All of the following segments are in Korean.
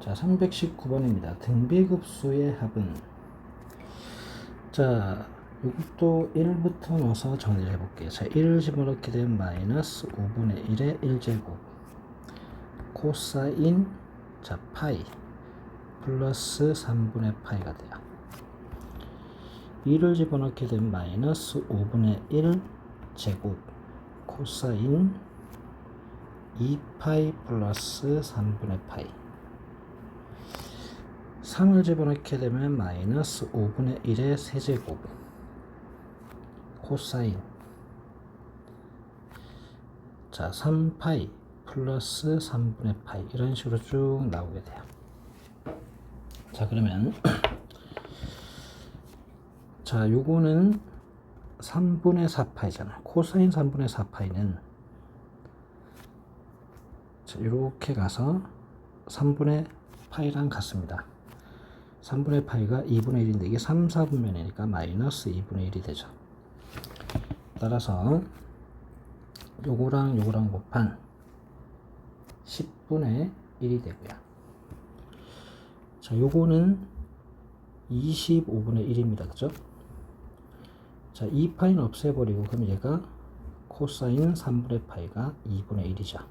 자, 319번입니다. 등비급수의 합은 자, 이것도 1부터 넣어서 정리를 해볼게요. 자, 1을 집어넣게 되면 마이너스 5분의 1의 1제곱 코사인 자, 파이 플러스 3분의 파이가 돼요. 2를 집어넣게 되면 마이너스 5분의 1 제곱 코사인 2파이 플러스 3분의 파이 3을 집어넣게 되면 마이너스 5분의 1의 세제곱 코사인. 자 3파이 플러스 3분의 파이 이런 식으로 쭉 나오게 돼요. 자 그러면 자 요거는 3분의 4파이잖아. 코사인 3분의 4파이는 자, 이렇게 가서 3분의 파이랑 같습니다. 3분의 파이가 2분의 1인데 이게 3, 4분면이니까 마이너스 2분의 1이 되죠. 따라서 요거랑 요거랑 곱한 10분의 1이 되고요. 자, 요거는 25분의 1입니다. 그죠? 자, 2파이는 없애버리고 그럼 얘가 코사인 3분의 파이가 2분의 1이죠.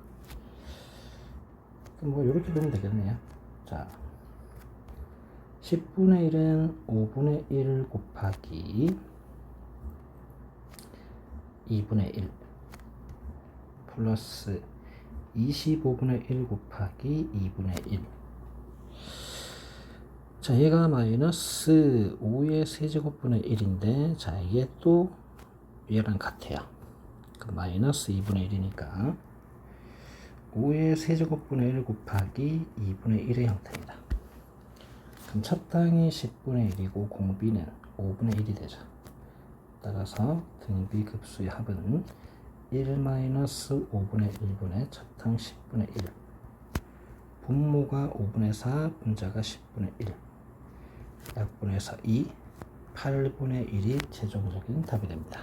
그럼 뭐 이렇게 보면 되겠네요. 자, 10분의 1은 5분의 1 곱하기 2분의 1 플러스 25분의 1 곱하기 2분의 1 자, 얘가 마이너스 5의 세제곱분의 1인데, 자, 이게 또 얘랑 같아요. 그 마이너스 2분의 1이니까 5의 세제곱분의 1 곱하기 2분의 1의 형태입니다. 그럼 첫 항이 10분의 1이고 공비는 5분의 1이 되죠. 따라서 등비 급수의 합은 1 마이너스 5분의 1분의 첫항 10분의 1 분모가 5분의 4, 분자가 10분의 1 약분해서 2, 8분의 1이 최종적인 답이 됩니다.